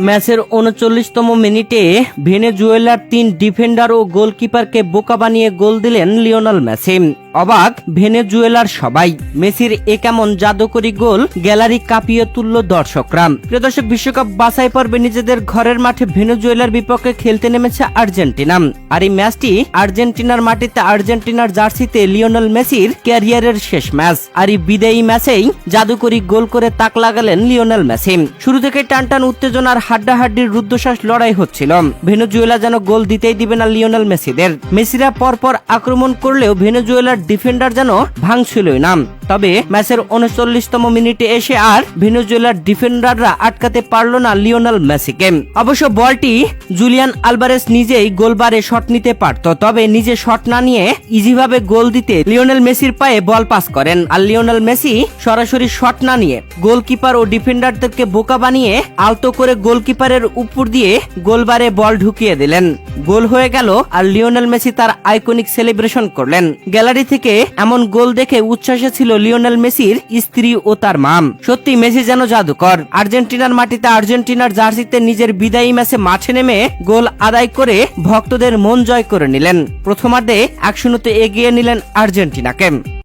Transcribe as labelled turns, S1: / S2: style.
S1: ম্যাচের উনচল্লিশতম মিনিটে ভেনেজুয়েলার তিন ডিফেন্ডার ও গোলকিপারকে বোকা বানিয়ে গোল দিলেন লিওনাল মেসি। অবাক ভেনেজুয়েলার সবাই। মেসির এ কেমন জাদুকরি গোল গ্যালারি কাঁপিয়ে তুলল দর্শকরা। প্রিয় দর্শক, বিশ্বকাপ বাছাই পর্বে নিজেদের ঘরের মাঠে ভেনেজুয়েলার বিপক্ষে খেলতে নেমেছে আর্জেন্টিনা। আর এই ম্যাচটি আর্জেন্টিনার মাটিতে আর্জেন্টিনার জার্সিতে লিওনেল মেসির ক্যারিয়ারের শেষ ম্যাচ। আর এই বিদায়ী ম্যাচেই জাদুকরি গোল করে তাক লাগালেন লিওনেল মেসি। শুরু থেকে টানটান উত্তেজনার হাড্ডাহাড্ডির রুদ্ধশ্বাস লড়াই হচ্ছিল। ভেনেজুয়েলা যেন গোল দিতেই দিবে না লিওনেল মেসিদের। মেসিরা পরপর আক্রমণ করলেও ভেনেজুয়েলার ডিফেন্ডার যেন ভাঙছিলই না তবে ম্যাচের উনচল্লিশতম মিনিটে এসে আর ভেনেজুয়েলার ডিফেন্ডাররা আটকাতে পারল না লিওনেল মেসিকে। অবশ্য বলটি জুলিয়ান আলবারেস নিজেই গোলবারে শট নিতে পারত, তবে নিজে শট না নিয়ে ইজিভাবে গোল দিতে লিওনেল মেসির পায়ে বল পাস করেন। আর লিওনেল মেসি সরাসরি শট না নিয়ে গোলকিপার ও ডিফেন্ডারদেরকে বোকা বানিয়ে আলতো করে গোলকিপারের উপর দিয়ে গোলবারে বল ঢুকিয়ে দিলেন। গোল হয়ে গেল আর লিওনেল মেসি তার আইকনিক সেলিব্রেশন করলেন। গ্যালারি থেকে এমন গোল দেখে উচ্ছ্বাসে ছিল লিওনেল মেসির স্ত্রী ও তার মাম। সত্যি মেসি যেন জাদুকর। আর্জেন্টিনার মাটিতে আর্জেন্টিনার জার্সিতে নিজের বিদায়ী ম্যাচে মাঠে নেমে গোল আদায় করে ভক্তদের মন জয় করে নিলেন। প্রথমার্ধে এক এগিয়ে নিলেন আর্জেন্টিনাকে।